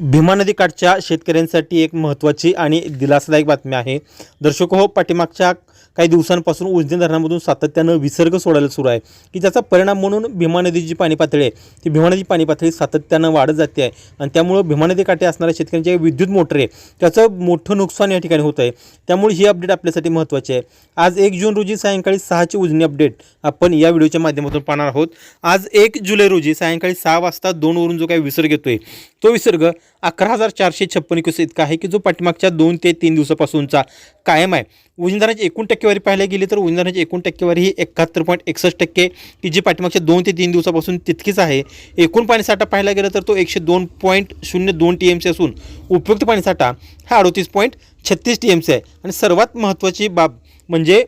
भीमा नदीकाठच्या शेतकऱ्यांसाठी एक महत्त्वाची आणि दिलासादायक बातमी आहे. दर्शक हो पाठीमागच्या काही दिवसांपासून उजनी धरणामधून सातत्यानं विसर्ग सोडायला सुरू आहे. की त्याचा परिणाम म्हणून भीमा नदीची जी पाणी पातळी आहे. ती भीमा नदीची पाणी पातळी सातत्यानं वाढत जाते आहे. आणि त्यामुळं भीमा नदी काठी असणाऱ्या शेतकऱ्यांच्या विद्युत मोटर आहे. त्याचं मोठं नुकसान या ठिकाणी होतं आहे त्यामुळे ही अपडेट आपल्यासाठी महत्त्वाची आहे. आज एक जून रोजी सायंकाळी सहाची उजनी अपडेट आपण या व्हिडिओच्या माध्यमातून पाहणार आहोत. आज एक जुलै रोजी सायंकाळी सहा वाजता दोनवरून जो काही विसर्ग येतोय तो विसर्ग अकरा हजार चारशे छप्पन क्युसेस इतका आहे की जो पाठीमागच्या दोन ते तीन दिवसापासूनचा कायम आहे. उजनदाराची एकूण टक्केवारी पाहायला गेली तर उजनदाराची एकूण टक्केवारी ही एकाहत्तर पॉईंट एकसष्ट टक्के की जी पाठीमागच्या दोन ते तीन दिवसापासून तितकीच आहे. एकूण पाणीसाठा पाहायला गेलं तर तो एकशे दोन पॉईंट शून्य दोन टी एम सी असून उपयुक्त पाणीसाठा हा अडोतीस पॉईंट छत्तीस टी एम सी आहे. आणि सर्वात महत्त्वाची बाब म्हणजे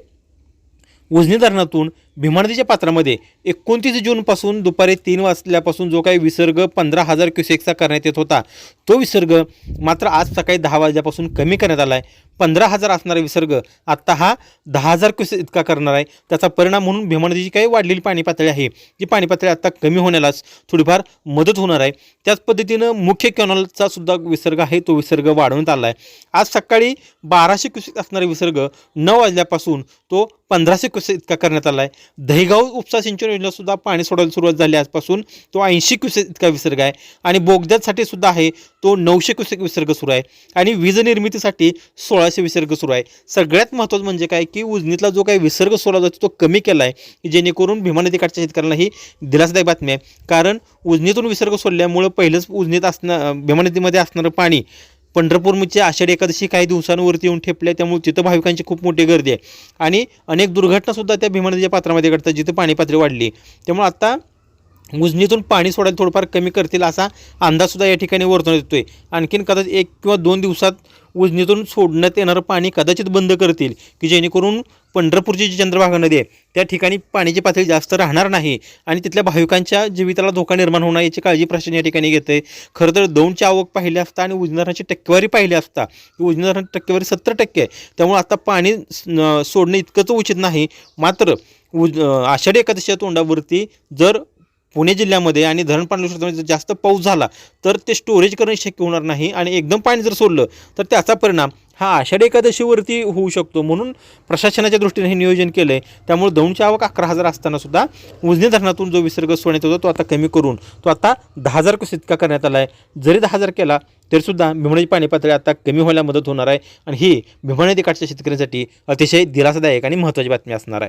उजनी धरणातून भीमानदीच्या पात्रामध्ये एकोणतीस जूनपासून दुपारी तीन वाजल्यापासून जो काही विसर्ग पंधरा हजार क्युसेकचा करण्यात येत होता तो विसर्ग मात्र आज सकाळी दहा वाजल्यापासून कमी करण्यात आला आहे पंधरा हजार असणारा विसर्ग आत्ता हा दहा हजार क्युसेक इतका करणार आहे. त्याचा परिणाम म्हणून भीमानदीची काही वाढलेली पाणी पातळी आहे. जी पाणी पातळी आत्ता कमी होण्यालाच थोडीफार मदत होणार आहे. त्याच पद्धतीनं मुख्य कॅनॉलचा सुद्धा विसर्ग आहे तो विसर्ग वाढवण्यात आला आहे आज सकाळी बाराशे क्युसेक असणारा विसर्ग नऊ वाजल्यापासून तो पंधराशे क्युसेक इतका करण्यात आला आहे दहिगाव उपसा सिंचन योजनेला सुद्धा पाणी सोडायला सुरुवात झाली आजपासून. तो ऐंशी क्युसेक इतका विसर्ग आहे. आणि बोगद्यासाठी सुद्धा आहे तो नऊशे क्युसेक विसर्ग सुरू आहे. आणि वीज निर्मितीसाठी सोळाशे विसर्ग सुरू आहे. सगळ्यात महत्त्वाचं म्हणजे काय की उजनीतला जो काही विसर्ग सोडला जातो तो कमी केला आहे की जेणेकरून भीमा नदीकाठच्या शेतकऱ्यांना ही दिलासादायक बातमी आहे. कारण उजनीतून विसर्ग सोडल्यामुळं पहिलंच उजनीत असणं भीमा नदीमध्ये असणारं पाणी पंढरपूरची आषाढी एकादशी काही दिवसांवरती येऊन ठेपल्या त्यामुळे तिथं भाविकांची खूप मोठी गर्दी आहे. आणि अनेक दुर्घटनासुद्धा त्या भीमा नदीच्या पात्रामध्ये घडतात जिथं पाणी पातळी वाढली. त्यामुळे आता उजनीतून पाणी सोडायला थोडंफार कमी करतील असा अंदाजसुद्धा या ठिकाणी वर्तवण्यात येतोय. आणखीन कदाचित एक किंवा दोन दिवसात उजनीतून सोडण्यात येणारं पाणी कदाचित बंद करतील की जेणेकरून पंढरपूरची जी चंद्रभागा नदी आहे त्या ठिकाणी पाण्याची पातळी जास्त राहणार नाही आणि तिथल्या भाविकांच्या जीविताला धोका निर्माण होणार याची काळजी प्रशासन या ठिकाणी घेते खरं तर दौंडची आवक पाहिली असता आणि उजनीधरणाची टक्केवारी पाहिली असता उजनीधरणाची टक्केवारी सत्तर टक्के आहे. त्यामुळे आता पाणी सोडणं इतकंच उचित नाही. मात्र उज आषाढी एकादशीच्या तोंडावरती जर पुणे जिल्ह्यामध्ये आणि धरण पाणी क्षेत्रामध्ये जर जास्त पाऊस झाला तर ते स्टोरेज करणे शक्य होणार नाही आणि एकदम पाणी जर सोडलं तर त्याचा परिणाम हा आषाढी एकादशीवरती होऊ शकतो. म्हणून प्रशासनाच्या दृष्टीने हे नियोजन केलं आहे त्यामुळे दौंडची आवक अकरा हजार असताना सुद्धा उजनी धरणातून जो विसर्ग सोडण्यात होता तो आता कमी करून तो आता दहा हजार कस इतका करण्यात आला आहे जरी दहा हजार केला तरीसुद्धा भीमणाची पाणी पातळी आता कमी व्हायला मदत होणार आहे. आणि ही भीमणा तिकडच्या शेतकऱ्यांसाठी अतिशय दिलासादायक आणि महत्त्वाची बातमी असणार आहे.